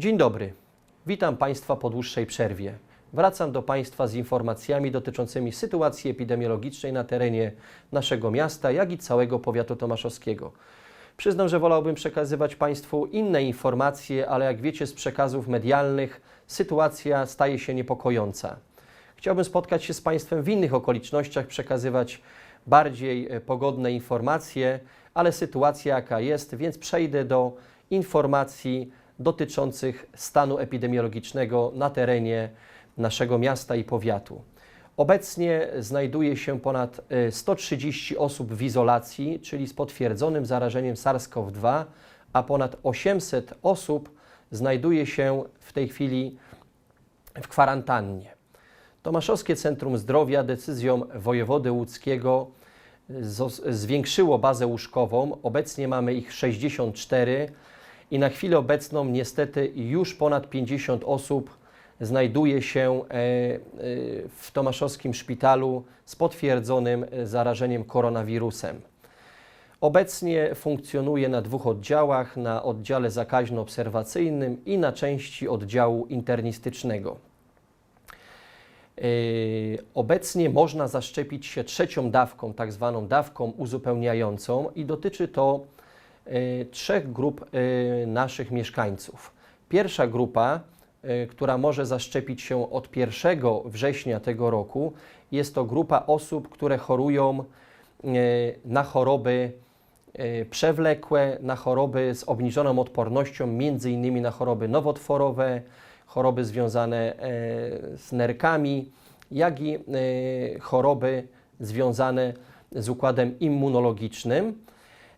Dzień dobry. Witam Państwa po dłuższej przerwie. Wracam do Państwa z informacjami dotyczącymi sytuacji epidemiologicznej na terenie naszego miasta, jak i całego powiatu tomaszowskiego. Przyznam, że wolałbym przekazywać Państwu inne informacje, ale jak wiecie z przekazów medialnych, sytuacja staje się niepokojąca. Chciałbym spotkać się z Państwem w innych okolicznościach, przekazywać bardziej e, pogodne informacje, ale sytuacja jaka jest, więc przejdę do informacji dotyczących stanu epidemiologicznego na terenie naszego miasta i powiatu. Obecnie znajduje się ponad e, 130 osób w izolacji, czyli z potwierdzonym zarażeniem SARS-CoV-2, a ponad 800 osób znajduje się w tej chwili w kwarantannie. Tomaszowskie Centrum Zdrowia decyzją wojewody łódzkiego zos- zwiększyło bazę łóżkową. Obecnie mamy ich 64 i na chwilę obecną niestety już ponad 50 osób znajduje się e, e, w Tomaszowskim Szpitalu z potwierdzonym e, zarażeniem koronawirusem. Obecnie funkcjonuje na dwóch oddziałach, na oddziale zakaźno-obserwacyjnym i na części oddziału internistycznego. Yy, Obecnie można zaszczepić się trzecią dawką, tak zwaną dawką uzupełniającą i dotyczy to trzech grup yy, naszych mieszkańców. Pierwsza grupa, yy, która może zaszczepić się od 1 września tego roku, jest to grupa osób, które chorują na choroby przewlekłe, na choroby z obniżoną odpornością, między innymi na choroby nowotworowe, choroby związane e, z nerkami, jak i e, choroby związane z układem immunologicznym.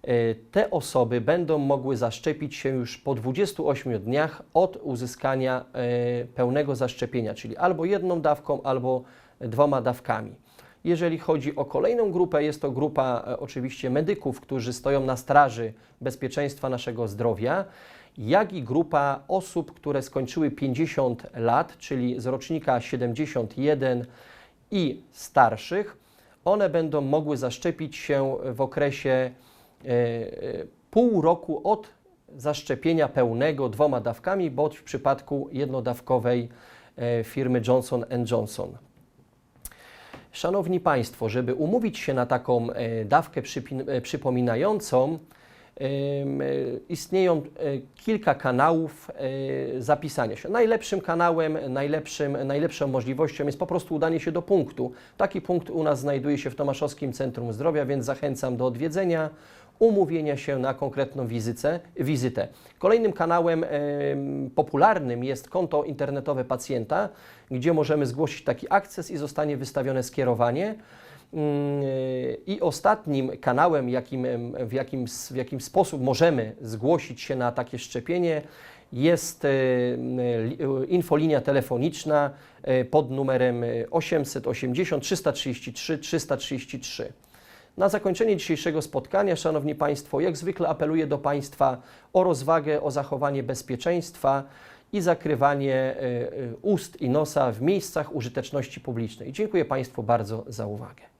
E, Te osoby będą mogły zaszczepić się już po 28 dniach od uzyskania e, pełnego zaszczepienia, czyli albo jedną dawką, albo dwoma dawkami. Jeżeli chodzi o kolejną grupę, jest to grupa e, oczywiście medyków, którzy stoją na straży bezpieczeństwa naszego zdrowia, jak i grupa osób, które skończyły 50 lat, czyli z rocznika 71 i starszych. One będą mogły zaszczepić się w okresie pół roku od zaszczepienia pełnego dwoma dawkami, bądź w przypadku jednodawkowej e, firmy Johnson Johnson. Szanowni Państwo, żeby umówić się na taką e, dawkę e, przypominającą, e, istnieją e, kilka kanałów e, zapisania się. Najlepszym kanałem, najlepszym, najlepszą możliwością jest po prostu udanie się do punktu. Taki punkt u nas znajduje się w Tomaszowskim Centrum Zdrowia, więc zachęcam do odwiedzenia, umówienia się na konkretną wizytę. wizytę. Kolejnym kanałem em, popularnym jest konto internetowe pacjenta, gdzie możemy zgłosić taki akces i zostanie wystawione skierowanie. Mm, I ostatnim kanałem, jakim, w, jakim, w jakim sposób możemy zgłosić się na takie szczepienie, jest li- e, infolinia telefoniczna pod numerem e, 880 333 333. Na zakończenie dzisiejszego spotkania, Szanowni Państwo, jak zwykle apeluję do Państwa o rozwagę, o zachowanie bezpieczeństwa i zakrywanie ust i nosa w miejscach użyteczności publicznej. Dziękuję Państwu bardzo za uwagę.